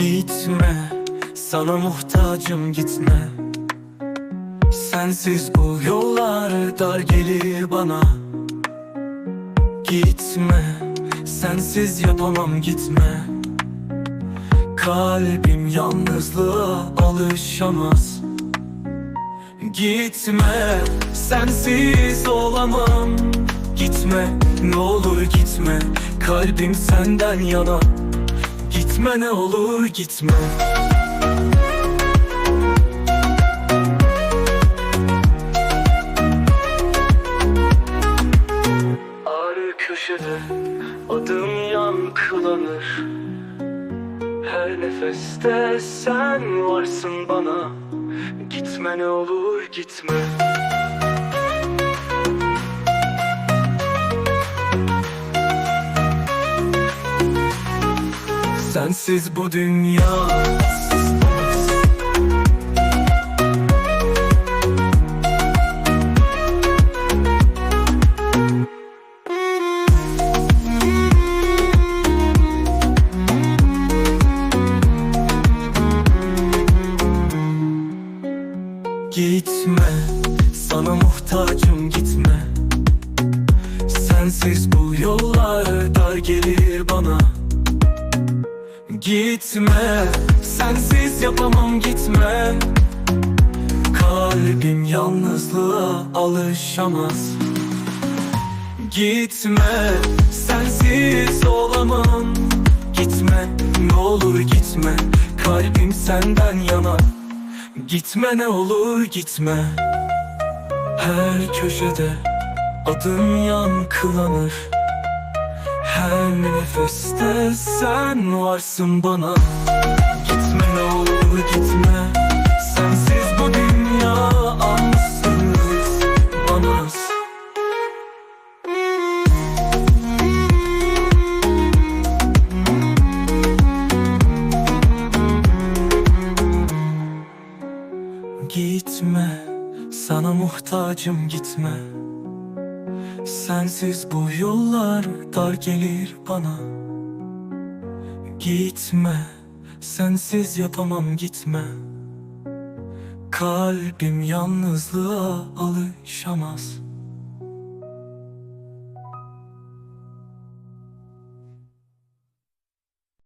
Gitme Sana muhtacım gitme. Sensiz bu yollar dar gelir bana. Gitme Sensiz yapamam gitme. Kalbim yalnızlığa alışamaz. Gitme Sensiz olamam. Gitme ne olur gitme. Kalbim senden yana Gitme ne olur gitme. Ağrı köşede adım yankılanır. Her nefeste sen varsın bana. Gitme ne olur gitme Sensiz bu dünya. Gitme, sana muhtacım gitme Sensiz bu yollar dar gelir bana Gitme, sensiz yapamam gitme. Kalbim yalnızlığa alışamaz. Gitme, sensiz olamam. Gitme, ne olur gitme. Kalbim senden yana. Gitme ne olur gitme. Her köşede adın yankılanır Her nefeste sen varsın bana. Gitme ne olur gitme. Sensiz bu dünya ansız bana Gitme, sana muhtacım gitme Sensiz bu yollar dar gelir bana. Gitme, sensiz yapamam gitme. Kalbim yalnızlığa alışamaz